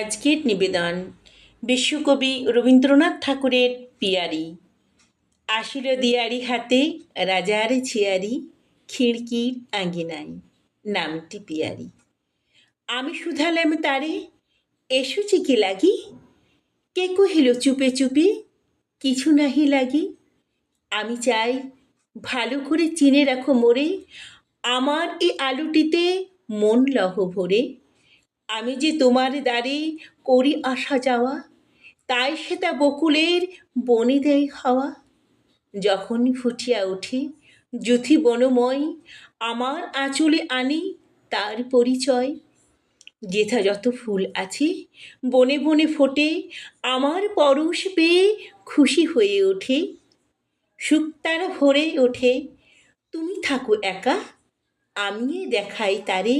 আজকের নিবেদন বিশ্বকবি রবীন্দ্রনাথ ঠাকুরের পিয়ারি। আসিল দিয়ারি হাতে, রাজার ছিয়ারি খিড়কির আঙ্গিনায়, নামটি পিয়ারি। আমি শুধালাম তারে এসুচি কি লাগি? কে কহিল, চুপে চুপে? কিছু নাহি লাগি। আমি চাই, ভালো করে চিনে রাখো মোরে, আমার এই আলুটিতে মন লহ ভরে আমি যে তোমার দ্বারে করি আসা যাওয়া, তাই সেটা বকুলের বনে দেয় হাওয়া। যখন ফুটিয়া ওঠে যুথি বনময়, আমার আঁচলে আনি তার পরিচয়। যেথা যত ফুল আছে, বনে বনে ফোটে, আমার পরশ পেয়ে খুশি হয়ে ওঠে শুক্তারা ভরে ওঠে, তুমি থাকো একা আমি দেখাই তারে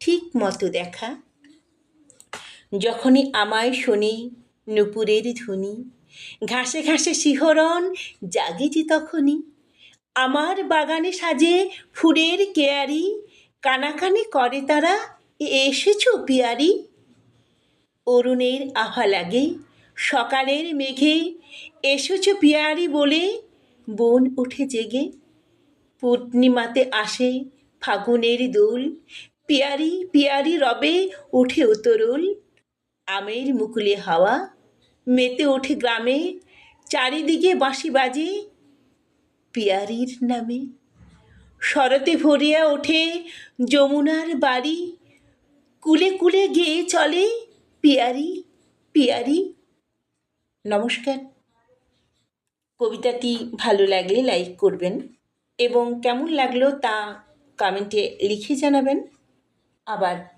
ঠিক মতো দেখা। যখনই আমায় শোনে নুপুরের ধ্বনি, ঘাসে ঘাসে শিহরণ জাগে যে তখনই। আমার বাগানে সাজে ফুলের কেয়ারি কানাকানি করে তারা, এসেছ পিয়ারি? অরুণের আভা লাগে, সকালের মেঘে, এসেছ পিয়ারি বলে বন উঠে জেগে। পূর্ণিমাতে আসে ফাগুনের দোল, পিয়ারি পিয়ারি রবে উঠে উতরুল। আমের মুকুলে হাওয়া, মেতে ওঠে গ্রামে, চারিদিকে বাঁশি বাজে পিয়ারির নামে। শরতে ভরিয়া ওঠে যমুনার বাড়ি, কুলে কুলে গেয়ে চলে পিয়ারি পিয়ারি। নমস্কার। কবিতাটি ভালো লাগলে লাইক করবেন এবং কেমন লাগল তা কমেন্টে লিখে জানাবেন। আবার